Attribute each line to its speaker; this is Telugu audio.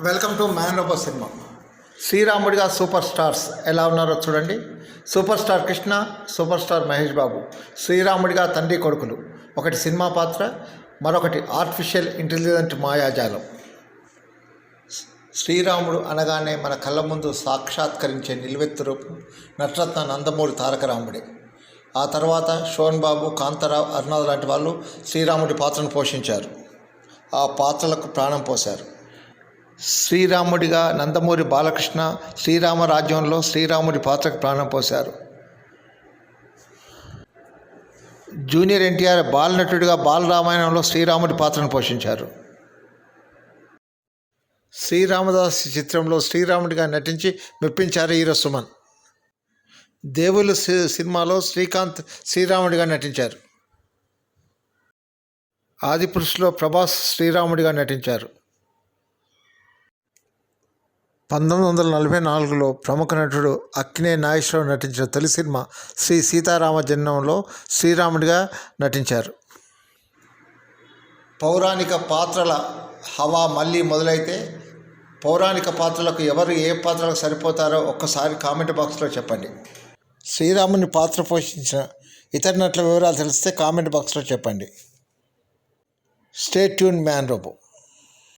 Speaker 1: Welcome to man of cinema శ్రీరాముడిగా super stars ఎలా ఉన్నారో చూడండి. Super star Krishna super star Mahesh Babu శ్రీరాముడిగా తండ్రి కొడుకులు. ఒకటి సినిమా పాత్ర మరొకటి ఆర్టిఫిషియల్ ఇంటెలిజెంట్ మాయాజాలం. శ్రీరాముడు అనగానే మన కళ్ళ ముందు సాక్షాత్కరించే నిలువెత్తు రూపం నటరత్న నందమూరి తారక రాముడే. ఆ తర్వాత షోన్ బాబు కాంతారావు అరుణాథ్ లాంటి వాళ్ళు శ్రీరాముడి పాత్రను పోషించారు. ఆ పాత్రలకు ప్రాణం పోశారు. శ్రీరాముడిగా నందమూరి బాలకృష్ణ శ్రీరామ రాజ్యంలో శ్రీరాముడి పాత్రకు ప్రాణం పోశారు. జూనియర్ ఎన్టీఆర్ బాలనటుడిగా బాలరామాయణంలో శ్రీరాముడి పాత్రను పోషించారు. శ్రీరామదాస్ చిత్రంలో శ్రీరాముడిగా నటించి మెప్పించారు హీరో సుమన్. దేవులు సి- సినిమాలో శ్రీకాంత్ శ్రీరాముడిగా నటించారు. ఆదిపురుషులో ప్రభాస్ శ్రీరాముడిగా నటించారు. పంతొమ్మిది వందల నలభై నాలుగులో ప్రముఖ నటుడు అక్కినే నాగేశ్వరరావు నటించిన తొలి సినిమా శ్రీ సీతారామ జన్మంలో శ్రీరాముడిగా నటించారు. పౌరాణిక పాత్రల హవా మళ్ళీ మొదలైతే పౌరాణిక పాత్రలకు ఎవరు ఏ పాత్రలకు సరిపోతారో ఒక్కసారి కామెంట్ బాక్స్లో చెప్పండి. శ్రీరాముని పాత్ర పోషించిన ఇతర నటుల వివరాలు తెలిస్తే కామెంట్ బాక్స్లో చెప్పండి. Stay tune man robo